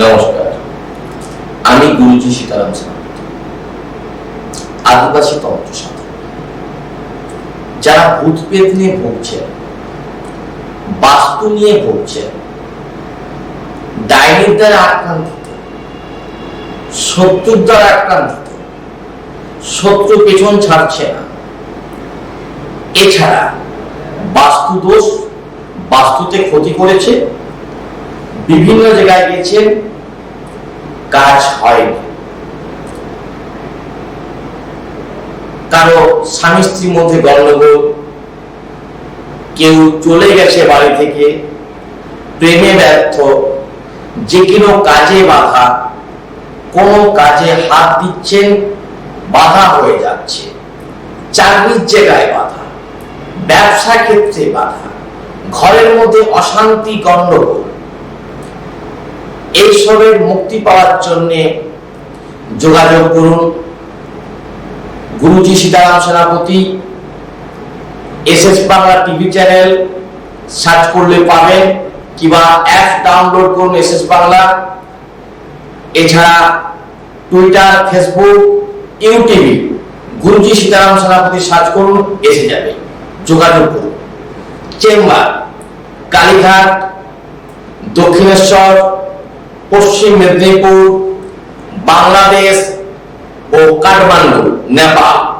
নমস্কার। আমি গুরুজি সীতারাম আদিবাসী তন্ত্র যারা ভূত নিয়ে ভুগছেন বাস্তু নিয়ে ভুগছেন ডাইনির দ্বারা আক্রান্তিত, শত্রুর দ্বারা আক্রান্তিত শত্রু পেছন ছাড়ছে না। এছাড়া বাস্তু দোষ বাস্তুতে ক্ষতি করেছে বিভিন্ন জায়গায় গেছেন কাজ হয়নি কারও স্বামী স্ত্রীর মধ্যে গন্ডগোল কেউ চলে গেছে বাড়ি থেকে, প্রেমে ব্যর্থ, যে কোনো কাজে বাধা, কোনো কাজে হাত দিচ্ছেন, বাধা হয়ে যাচ্ছে। চাকরির জায়গায় বাধা ব্যবসা ক্ষেত্রে বাধা, ঘরের মধ্যে অশান্তি গন্ডগোল এইসবের মুক্তি পাওয়ার জন্য যোগাযোগ করুন। Guruji Sitaram Senapati, S S Bangla TV channel search করলে পাবেন, কিংবা অ্যাপ ডাউনলোড করুন এস এস বাংলা। এছাড়া Twitter, Facebook YouTube Guruji Sitaram Senapati search করুন, এসে যাবে। যোগাযোগ করুন। চেম্বার, কালীঘাট, দক্ষিণেশ্বর পশ্চিম মেদিনীপুর বাংলাদেশ ও কাঠমান্ডু নেপাল নমস্কার